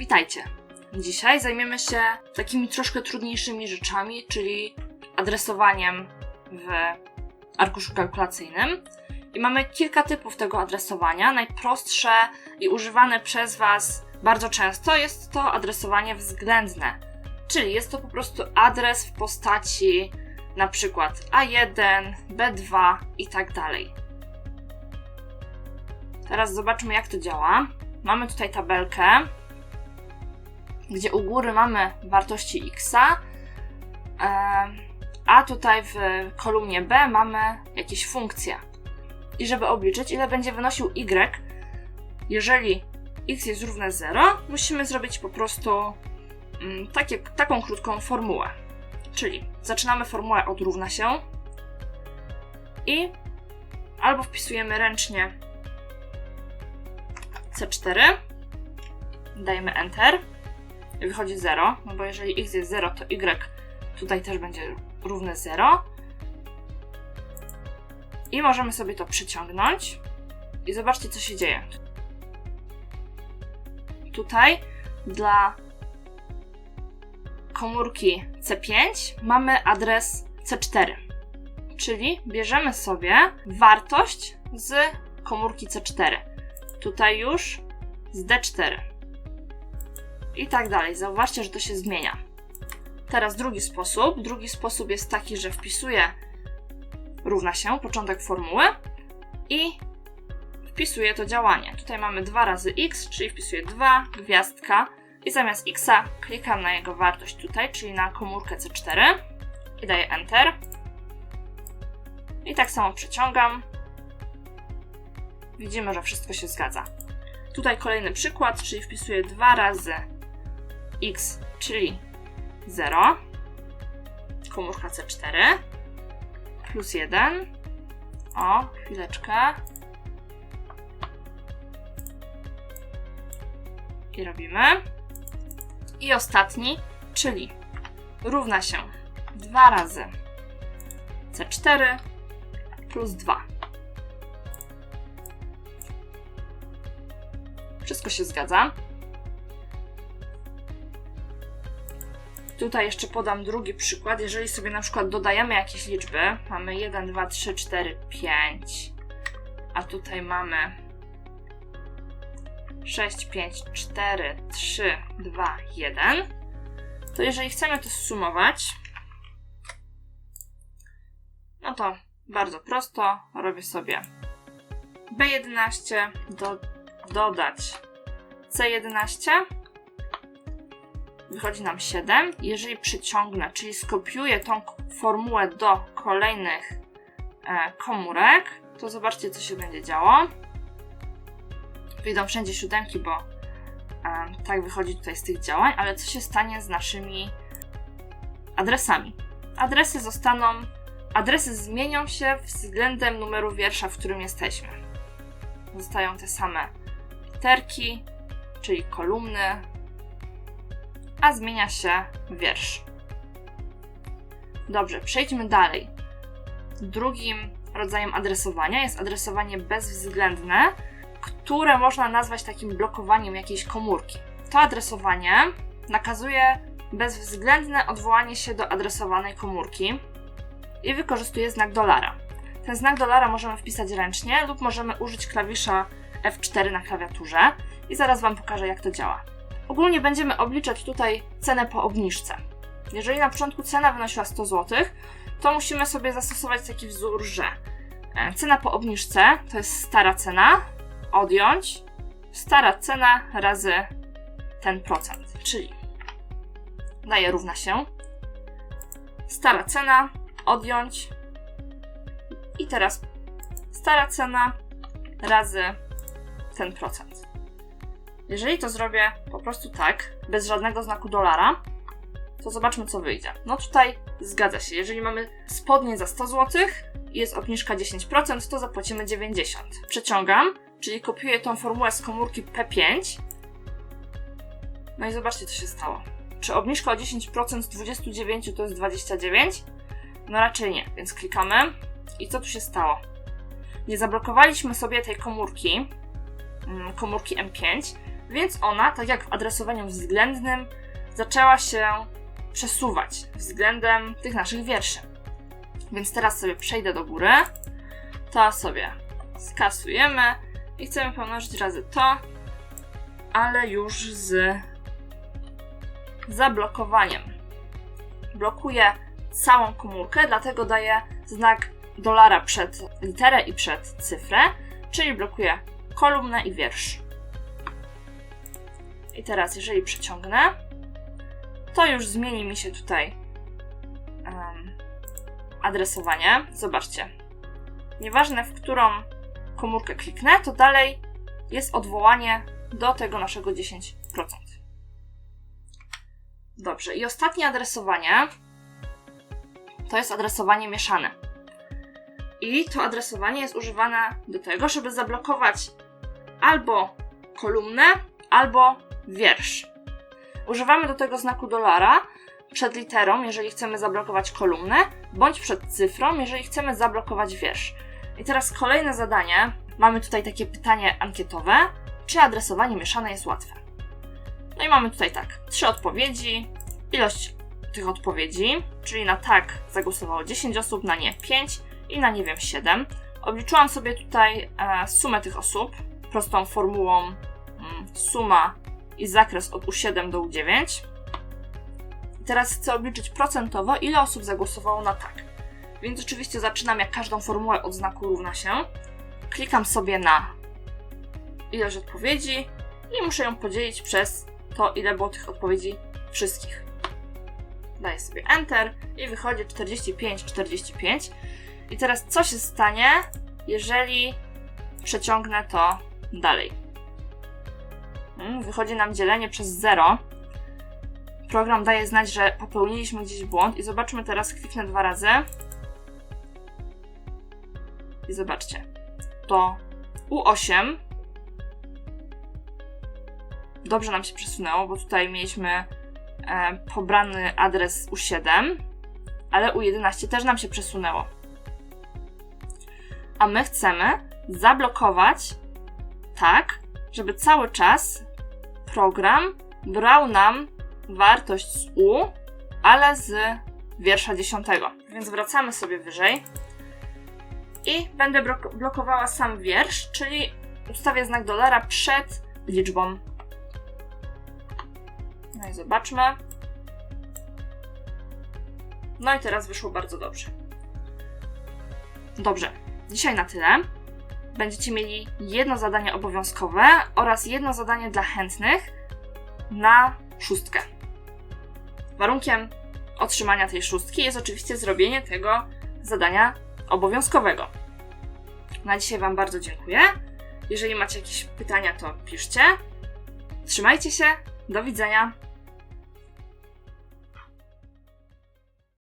Witajcie! Dzisiaj zajmiemy się takimi troszkę trudniejszymi rzeczami, czyli adresowaniem w arkuszu kalkulacyjnym. I mamy kilka typów tego adresowania. Najprostsze i używane przez Was bardzo często jest to adresowanie względne, czyli jest to po prostu adres w postaci na przykład A1, B2 i tak dalej. Teraz zobaczmy, jak to działa. Mamy tutaj tabelkę, gdzie u góry mamy wartości x, a tutaj w kolumnie B mamy jakieś funkcje. I żeby obliczyć, ile będzie wynosił y, jeżeli x jest równe 0, musimy zrobić po prostu mm, takie, taką krótką formułę. Czyli zaczynamy formułę od równa się i albo wpisujemy ręcznie C4, dajemy Enter wychodzi 0, no bo jeżeli x jest 0, to y tutaj też będzie równe 0. I możemy sobie to przyciągnąć i zobaczcie, co się dzieje. Tutaj dla komórki C5 mamy adres C4, czyli bierzemy sobie wartość z komórki C4. Tutaj już z D4. I tak dalej. Zauważcie, że to się zmienia. Teraz drugi sposób. Drugi sposób jest taki, że wpisuję równa się początek formuły i wpisuję to działanie. Tutaj mamy 2 razy x, czyli wpisuję 2, gwiazdka i zamiast x klikam na jego wartość tutaj, czyli na komórkę C4 i daję Enter. I tak samo przeciągam. Widzimy, że wszystko się zgadza. Tutaj kolejny przykład, czyli wpisuję 2 razy x, czyli 0, komórka C4, plus 1, o, chwileczkę, i robimy. I ostatni, czyli równa się 2 razy C4 plus 2. Wszystko się zgadza. Tutaj jeszcze podam drugi przykład. Jeżeli sobie na przykład dodajemy jakieś liczby, mamy 1, 2, 3, 4, 5, a tutaj mamy 6, 5, 4, 3, 2, 1, to jeżeli chcemy to zsumować, no to bardzo prosto. Robię sobie B11, do, dodać C11, wychodzi nam 7. Jeżeli przyciągnę, czyli skopiuję tą formułę do kolejnych e, komórek, to zobaczcie, co się będzie działo. Wyjdą wszędzie siódemki, bo e, tak wychodzi tutaj z tych działań, ale co się stanie z naszymi adresami? Adresy zostaną, adresy zmienią się względem numeru wiersza, w którym jesteśmy. Zostają te same literki, czyli kolumny, a zmienia się wiersz. Dobrze, przejdźmy dalej. Drugim rodzajem adresowania jest adresowanie bezwzględne, które można nazwać takim blokowaniem jakiejś komórki. To adresowanie nakazuje bezwzględne odwołanie się do adresowanej komórki i wykorzystuje znak dolara. Ten znak dolara możemy wpisać ręcznie lub możemy użyć klawisza F4 na klawiaturze i zaraz Wam pokażę, jak to działa. Ogólnie będziemy obliczać tutaj cenę po obniżce. Jeżeli na początku cena wynosiła 100 zł, to musimy sobie zastosować taki wzór, że e, cena po obniżce to jest stara cena, odjąć stara cena razy ten procent, czyli daje równa się stara cena, odjąć i teraz stara cena razy ten procent. Jeżeli to zrobię po prostu tak, bez żadnego znaku dolara, to zobaczmy, co wyjdzie. No tutaj zgadza się. Jeżeli mamy spodnie za 100 zł i jest obniżka 10%, to zapłacimy 90. Przeciągam, czyli kopiuję tą formułę z komórki P5. No i zobaczcie, co się stało. Czy obniżka o 10% z 29 to jest 29? No raczej nie, więc klikamy. I co tu się stało? Nie zablokowaliśmy sobie tej komórki, mm, komórki M5, Więc ona, tak jak w adresowaniu względnym, zaczęła się przesuwać względem tych naszych wierszy. Więc teraz sobie przejdę do góry, to sobie skasujemy i chcemy pomnożyć razy to, ale już z zablokowaniem. Blokuję całą komórkę, dlatego daję znak dolara przed literę i przed cyfrę, czyli blokuję kolumnę i wiersz. I teraz, jeżeli przeciągnę, to już zmieni mi się tutaj em, adresowanie. Zobaczcie. Nieważne w którą komórkę kliknę, to dalej jest odwołanie do tego naszego 10%. Dobrze, i ostatnie adresowanie to jest adresowanie mieszane. I to adresowanie jest używane do tego, żeby zablokować albo kolumnę, albo wiersz. Używamy do tego znaku dolara przed literą, jeżeli chcemy zablokować kolumnę, bądź przed cyfrą, jeżeli chcemy zablokować wiersz. I teraz kolejne zadanie. Mamy tutaj takie pytanie ankietowe. Czy adresowanie mieszane jest łatwe? No i mamy tutaj tak, trzy odpowiedzi, ilość tych odpowiedzi, czyli na tak zagłosowało 10 osób, na nie 5 i na nie wiem 7. Obliczyłam sobie tutaj e, sumę tych osób prostą formułą mm, suma i zakres od U7 do U9. I teraz chcę obliczyć procentowo, ile osób zagłosowało na tak. Więc oczywiście zaczynam jak każdą formułę od znaku równa się. Klikam sobie na ilość odpowiedzi i muszę ją podzielić przez to, ile było tych odpowiedzi wszystkich. Daję sobie Enter i wychodzi 45, 45. I teraz co się stanie, jeżeli przeciągnę to dalej? Mm, Wychodzi nam dzielenie przez 0. Program daje znać, że popełniliśmy gdzieś błąd i zobaczmy teraz, kliknę dwa razy. I zobaczcie. To U8 dobrze nam się przesunęło, bo tutaj mieliśmy e, pobrany adres U7, ale U11 też nam się przesunęło. A my chcemy zablokować tak, żeby cały czas program brał nam wartość z U, ale z wiersza 10. Więc wracamy sobie wyżej i będę blok- blokowała sam wiersz, czyli ustawię znak dolara przed liczbą. No i zobaczmy. No i teraz wyszło bardzo dobrze. Dobrze, dzisiaj na tyle. Będziecie mieli jedno zadanie obowiązkowe oraz jedno zadanie dla chętnych na szóstkę. Warunkiem otrzymania tej szóstki jest oczywiście zrobienie tego zadania obowiązkowego. Na dzisiaj Wam bardzo dziękuję. Jeżeli macie jakieś pytania, to piszcie. Trzymajcie się. Do widzenia.